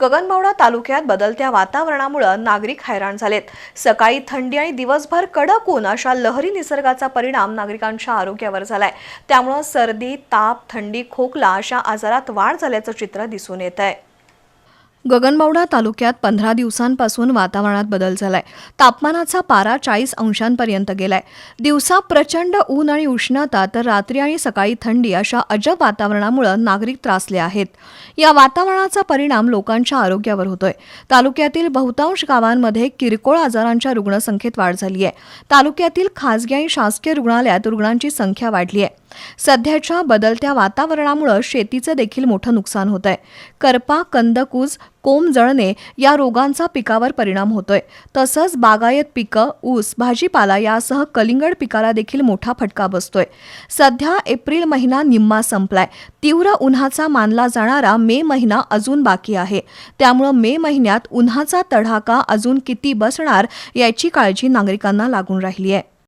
गगनबावडा तालुक्यात बदलत्या वातावरणामुळे नागरिक हैराण झालेत. सकाळी थंडी आणि दिवसभर कडक ऊन अशा लहरी निसर्गाचा परिणाम नागरिकांच्या आरोग्यावर झालाय. त्यामुळं सर्दी ताप थंडी खोकला अशा आजारात वाढ झाल्याचं चित्र दिसून येत आहे गगनबावडा तालुक्यात पंधरा दिवसांपासून वातावरणात बदल झालाय. तापमानाचा पारा चाळीस अंशांपर्यंत गेलाय. दिवसा प्रचंड ऊन आणि उष्णता तर रात्री आणि सकाळी थंडी अशा अजब वातावरणामुळे नागरिक त्रासले आहेत. या वातावरणाचा परिणाम लोकांच्या आरोग्यावर होतोय. तालुक्यातील बहुतांश गावांमध्ये किरकोळ आजारांच्या रुग्णसंख्येत वाढ झाली आहे. तालुक्यातील खासगी आणि शासकीय रुग्णालयात रुग्णांची संख्या वाढली आहे. सध्याच्या बदलत्या वातावरणामुळे शेतीचं देखील मोठं नुकसान होत आहे करपा कंदकूज कोंब जळणे या रोगांचा पिकावर परिणाम होतोय. तसंच बागायत पिकं ऊस भाजीपाला यासह कलिंगड पिकाला देखील मोठा फटका बसतोय. सध्या एप्रिल महिना निम्मा संपलाय. तीव्र उन्हाचा मानला जाणारा मे महिना अजून बाकी आहे. त्यामुळं मे महिन्यात उन्हाचा तडाखा अजून किती बसणार याची काळजी नागरिकांना लागून राहिली आहे